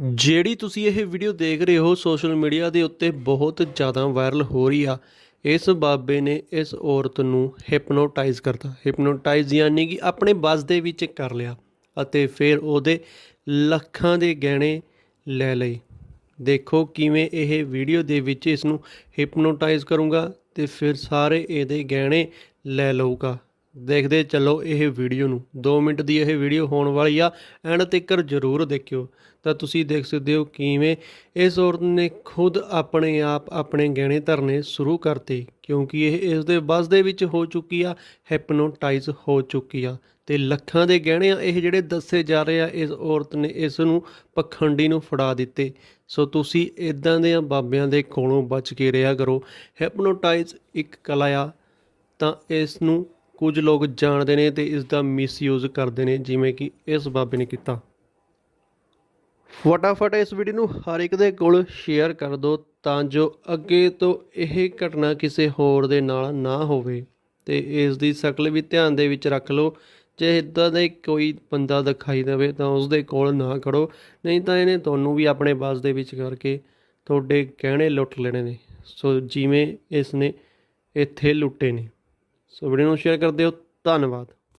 ਜਿਹੜੀ ਤੁਸੀਂ ਇਹ ਵੀਡੀਓ ਦੇਖ ਰਹੇ ਹੋ ਸੋਸ਼ਲ ਮੀਡੀਆ ਦੇ ਉੱਤੇ ਬਹੁਤ ਜ਼ਿਆਦਾ ਵਾਇਰਲ ਹੋ ਰਹੀ ਆ। ਇਸ ਬਾਬੇ ਨੇ ਇਸ ਔਰਤ ਨੂੰ ਹਿਪਨੋਟਾਈਜ਼ ਕਰਤਾ। ਹਿਪਨੋਟਾਈਜ਼ ਯਾਨੀ ਕਿ ਆਪਣੇ ਬਸ ਦੇ ਵਿੱਚ ਕਰ ਲਿਆ ਅਤੇ ਫਿਰ ਉਹਦੇ ਲੱਖਾਂ ਦੇ ਗਹਿਣੇ ਲੈ ਲਏ। ਦੇਖੋ ਕਿਵੇਂ ਇਹ ਵੀਡੀਓ ਦੇ ਵਿੱਚ ਇਸ ਨੂੰ ਹਿਪਨੋਟਾਈਜ਼ ਕਰੂੰਗਾ ਤੇ ਫਿਰ ਸਾਰੇ ਇਹਦੇ ਗਹਿਣੇ ਲੈ ਲਊਗਾ। ਦੇਖਦੇ ਚੱਲੋ ਇਹ ਵੀਡੀਓ ਨੂੰ। 2 ਮਿੰਟ ਦੀ ਇਹ ਵੀਡੀਓ ਹੋਣ ਵਾਲੀ ਆ, ਐਂਡ ਤੱਕਰ ਜ਼ਰੂਰ ਦੇਖਿਓ। ਤਾਂ ਤੁਸੀਂ ਦੇਖ ਸਕਦੇ ਹੋ ਕਿਵੇਂ ਇਸ ਔਰਤ ਨੇ ਖੁਦ ਆਪਣੇ ਆਪ ਆਪਣੇ ਗਹਿਣੇ ਧਰਨੇ ਸ਼ੁਰੂ ਕਰਤੇ, ਕਿਉਂਕਿ ਇਹ ਇਸ ਦੇ ਬਸ ਦੇ ਵਿੱਚ ਹੋ ਚੁੱਕੀ ਆ ਹਿਪਨੋਟਾਈਜ਼ ਹੋ ਚੁੱਕੀ ਆ। ਤੇ ਲੱਖਾਂ ਦੇ ਗਹਿਣੇ ਆ ਇਹ ਜਿਹੜੇ ਦੱਸੇ ਜਾ ਰਹੇ ਆ, ਇਸ ਔਰਤ ਨੇ ਇਸ ਨੂੰ ਪਖੰਡੀ ਨੂੰ ਫੜਾ ਦਿੱਤੇ। ਸੋ ਤੁਸੀਂ ਇਦਾਂ ਦੇ ਬਾਬਿਆਂ ਦੇ ਕੋਲੋਂ ਬਚ ਕੇ ਰਿਹਾ ਕਰੋ। ਹਿਪਨੋਟਾਈਜ਼ ਇੱਕ ਕਲਾ ਆ, ਤਾਂ ਇਸ ਨੂੰ ਕੁਝ ਲੋਕ ਜਾਣਦੇ ਨੇ ਤੇ ਇਸ ਦਾ ਮਿਸਯੂਜ਼ ਕਰਦੇ ਨੇ, ਜਿਵੇਂ ਕਿ ਇਸ ਬਾਬੇ ਨੇ ਕੀਤਾ। ਫਟਾਫਟ ਇਸ ਵੀਡੀਓ ਨੂੰ ਹਰ ਇੱਕ ਦੇ ਕੋਲ ਸ਼ੇਅਰ ਕਰ ਦਿਓ ਤਾਂ ਜੋ ਅੱਗੇ ਤੋਂ ਇਹ ਘਟਨਾ ਕਿਸੇ ਹੋਰ ਦੇ ਨਾਲ ਨਾ ਹੋਵੇ। ਤੇ ਇਸ ਦੀ ਸ਼ਕਲ ਵੀ ਧਿਆਨ ਦੇ ਵਿੱਚ ਰੱਖ ਲਓ। ਜੇ ਇਦਾਂ ਦੇ ਕੋਈ ਬੰਦਾ ਦਿਖਾਈ ਦੇਵੇ ਤਾਂ ਉਸ ਦੇ ਕੋਲ ਨਾ ਖੜੋ। ਨਹੀਂ ਤਾਂ ਇਹਨੇ ਤੁਹਾਨੂੰ ਵੀ ਆਪਣੇ ਬਾਸ ਦੇ ਵਿੱਚ ਕਰਕੇ ਤੁਹਾਡੇ ਗਹਿਣੇ ਲੁੱਟ ਲੈਣੇ ਨੇ। ਸੋ ਜਿਵੇਂ ਇਸ ਨੇ ਇੱਥੇ ਲੁੱਟੇ ਨੇ। ਸੋ ਵੀਡੀਓ ਨੂੰ ਸ਼ੇਅਰ ਕਰ ਦਿਓ ਧੰਨਵਾਦ।